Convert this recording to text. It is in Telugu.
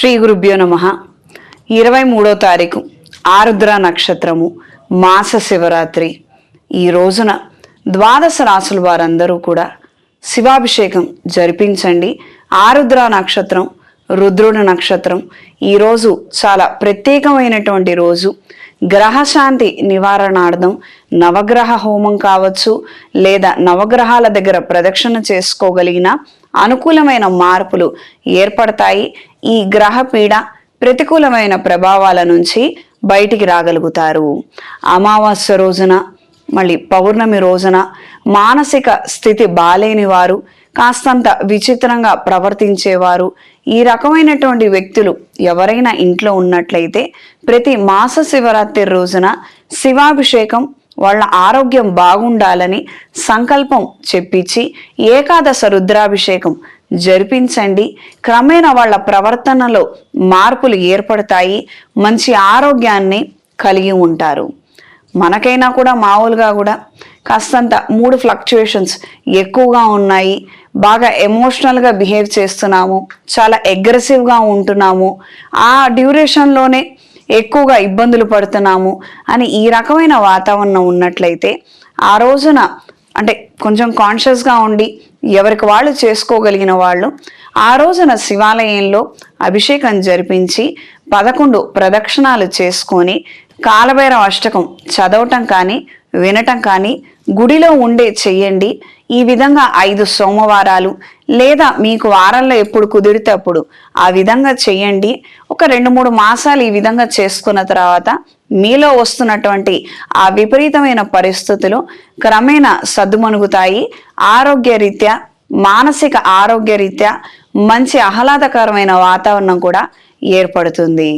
శ్రీ గురుభ్యో నమ. ఇరవై మూడో తారీఖు ఆరుద్ర నక్షత్రము మాస శివరాత్రి. ఈ రోజున ద్వాదశ రాసుల వారందరూ కూడా శివాభిషేకం జరిపించండి. ఆరుద్ర నక్షత్రం రుద్రుడి నక్షత్రం ఈరోజు చాలా ప్రత్యేకమైనటువంటి రోజు. గ్రహశాంతి నివారణార్థం నవగ్రహ హోమం కావచ్చు లేదా నవగ్రహాల దగ్గర ప్రదక్షిణ చేసుకోగలిగిన అనుకూలమైన మార్పులు ఏర్పడతాయి. ఈ గ్రహ పీడ ప్రతికూలమైన ప్రభావాల నుంచి బయటికి రాగలుగుతారు. అమావాస్య రోజున మళ్ళీ పౌర్ణమి రోజున మానసిక స్థితి బాలేని వారు కాస్తంత విచిత్రంగా ప్రవర్తించేవారు ఈ రకమైనటువంటి వ్యక్తులు ఎవరైనా ఇంట్లో ఉన్నట్లయితే ప్రతి మాస శివరాత్రి రోజున శివాభిషేకం వాళ్ళ ఆరోగ్యం బాగుండాలని సంకల్పం చెప్పించి ఏకాదశ రుద్రాభిషేకం జరిపించండి. క్రమేణా వాళ్ళ ప్రవర్తనలో మార్పులు ఏర్పడతాయి. మంచి ఆరోగ్యాన్ని కలిగి ఉంటారు. మనకైనా కూడా మామూలుగా కూడా కాస్తంత మూడు ఫ్లక్చుయేషన్స్ ఎక్కువగా ఉన్నాయి. బాగా ఎమోషనల్గా బిహేవ్ చేస్తున్నాము. చాలా అగ్రెసివ్గా ఉంటున్నాము. ఆ డ్యూరేషన్లోనే ఎక్కువగా ఇబ్బందులు పడుతున్నాము అని ఈ రకమైన వాతావరణం ఉన్నట్లయితే ఆ రోజున అంటే కొంచెం కాన్షియస్గా ఉండి ఎవరికి వాళ్ళు చేసుకోగలిగిన వాళ్ళు ఆ రోజున శివాలయంలో అభిషేకం జరిపించి పదకొండు ప్రదక్షిణాలు చేసుకొని కాలభైరవ అష్టకం చదవటం కానీ వినటం కానీ గుడిలో ఉండే చెయ్యండి. ఈ విధంగా ఐదు సోమవారాలు లేదా మీకు వారంలో ఎప్పుడు కుదిరితే అప్పుడు ఆ విధంగా చెయ్యండి. ఒక రెండు మూడు మాసాలు ఈ విధంగా చేసుకున్న తర్వాత మీలో వస్తున్నటువంటి ఆ విపరీతమైన పరిస్థితులు క్రమేణా సద్దుమణుగుతాయి. ఆరోగ్యరీత్యా మానసిక ఆరోగ్యరీత్యా మంచి ఆహ్లాదకరమైన వాతావరణం కూడా ఏర్పడుతుంది.